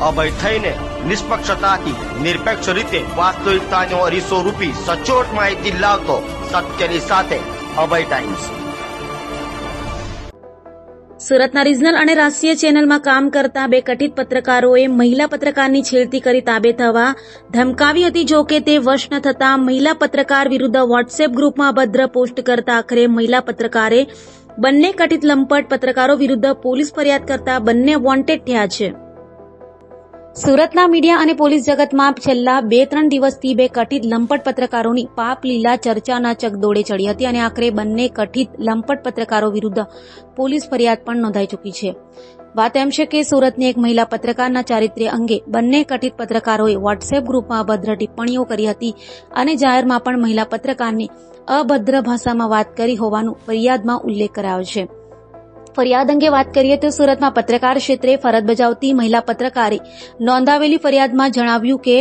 અભય થઈને નિષ્પક્ષતાથી, નિરપેક્ષ રીતે વાસ્તવિકતાનો અરીસો રૂપી સચોટ માહિતી લાવતો સત્યની સાથે અભય ટાઈમ્સ. સુરતના રિજનલ અને રાષ્ટ્રીય ચેનલમાં કામ કરતા બે કથિત પત્રકારોએ મહિલા પત્રકારની છેડતી કરી તાબે થવા ધમકાવી હતી. જો કે તે વશ ન થતા મહિલા પત્રકાર વિરુદ્ધ વોટ્સએપ ગ્રુપમાં અભદ્ર પોસ્ટ કરતા આખરે મહિલા પત્રકારે બંને કથિત લંપટ પત્રકારો વિરુદ્ધ પોલીસ ફરિયાદ કરતા બંને વોન્ટેડ થયા છે. સુરતના મીડિયા અને પોલીસ જગતમાં છેલ્લા બે ત્રણ દિવસથી બે કઠિત લંપટ પત્રકારોની પાપ લીલા ચર્ચાના ચકદોડે ચડી હતી અને આખરે બંને કઠિત લંપટ પત્રકારો વિરુદ્ધ પોલીસ ફરિયાદ પણ નોંધાઈ ચૂકી છે. વાત એમ છે કે સુરતની એક મહિલા પત્રકારના ચારિત્ર્ય અંગે બંને કઠિત પત્રકારોએ વોટ્સએપ ગ્રુપમાં અભદ્ર ટિપ્પણીઓ કરી હતી અને જાહેરમાં પણ મહિલા પત્રકારની અભદ્ર ભાષામાં વાત કરી હોવાનું ફરિયાદમાં ઉલ્લેખ કરાયો છે. ફરિયાદ અંગે વાત કરીએ તો સુરતમાં પત્રકાર ક્ષેત્રે ફરજ બજાવતી મહિલા પત્રકારે નોંધાવેલી ફરિયાદમાં જણાવ્યું કે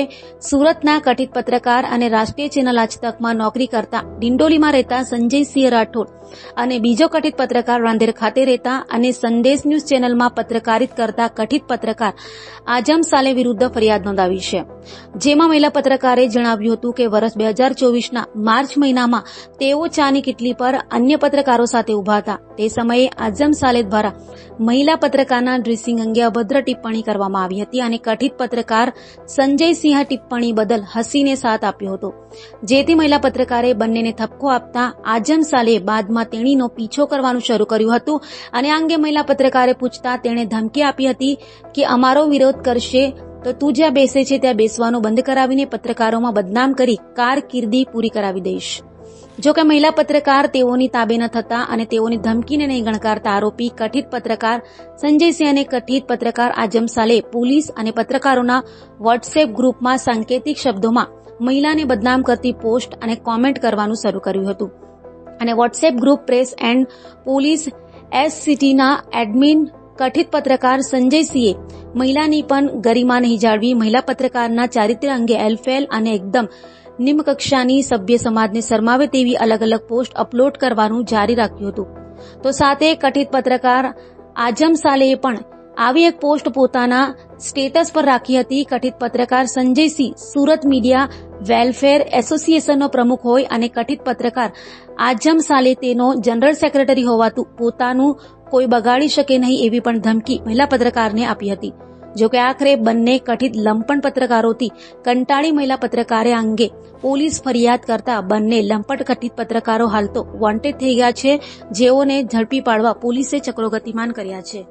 સુરતના કઠિત પત્રકાર અને રાષ્ટ્રીય ચેનલ આજ નોકરી કરતા ડિંડોલીમાં રહેતા સંજયસિંહ રાઠોડ અને બીજો કથિત પત્રકાર રાંધેર ખાતે રહેતા અને સંદેશ ન્યૂઝ ચેનલમાં પત્રકારિત કરતા કઠિત પત્રકાર આજમ સાલે વિરુદ્ધ ફરિયાદ નોંધાવી છે. જેમાં મહિલા પત્રકારે જણાવ્યું હતું કે વર્ષ બે હજાર ચોવીસના માર્ચ મહિનામાં તેઓ ચાની કિટલી પર અન્ય પત્રકારો સાથે ઊભા હતા. તે સમયે આઝમ સાલે દ્વારા મહિલા પત્રકારના ડ્રેસિંગ અંગે અભદ્ર ટિપ્પણી કરવામાં આવી હતી અને કથિત પત્રકાર સંજયસિંહ ટિપ્પણી બદલ હસીને સાથ આપ્યો હતો. જેથી મહિલા પત્રકારે બંનેને થપકો આપતા આજમ સાલે બાદમાં તેણીનો પીછો કરવાનું શરૂ કર્યું હતું અને આ અંગે મહિલા પત્રકારે પૂછતા તેણે ધમકી આપી હતી કે અમારો વિરોધ કરશે તો તું જ્યાં બેસે છે ત્યાં બેસવાનું બંધ કરાવીને પત્રકારોમાં બદનામ કરી કારકિર્દી પૂરી કરાવી દઈશ. જો કે મહિલા પત્રકાર તેઓની તાબે ન થતા અને તેઓની ધમકીને નહીં ગણકારતા આરોપી કથિત પત્રકાર સંજયસિંહ અને કથિત પત્રકાર આજમ સાલે પોલીસ અને પત્રકારોના વોટ્સએપ ગ્રુપમાં સાંકેતિક શબ્દોમાં મહિલાને બદનામ કરતી પોસ્ટ અને કોમેન્ટ કરવાનું શરૂ કર્યું હતું. અને WhatsApp group press and police S સિટીના એડમિન કથિત પત્રકાર સંજયસિંહે મહિલાની પણ ગરિમા નહીં જાળવી મહિલા પત્રકારના ચારિત્ર્ય અંગે એલફેલ અને એકદમ નિમ્ન કક્ષાની સભ્ય સમાજને શરમાવે તેવી અલગ અલગ પોસ્ટ અપલોડ કરવાનું જારી રાખ્યું હતું. તો સાથે કથિત પત્રકાર આજમ સાલેએ પણ આવી એક પોસ્ટ પોતાના સ્ટેટસ પર રાખી હતી. કથિત પત્રકાર સંજયસિંહ સુરત મીડિયા વેલફેર એસોસિએશનનો પ્રમુખ હોય અને કથિત પત્રકાર આજમ સાલે તેનો જનરલ સેક્રેટરી હોવાતું પોતાનું કોઈ બગાડી શકે નહીં એવી પણ ધમકી મહિલા પત્રકારને આપી હતી. જો કે આખરે બંને કઠિત લંપણ પત્રકારોથી કંટાળી મહિલા પત્રકારે અંગે પોલીસ ફરિયાદ કરતા બંને લંપટ કઠિત પત્રકારો હાલ તો વોન્ટેડ થઈ ગયા છે. જેઓને ઝડપી પાડવા પોલીસે ચક્રો ગતિમાન કર્યા છે.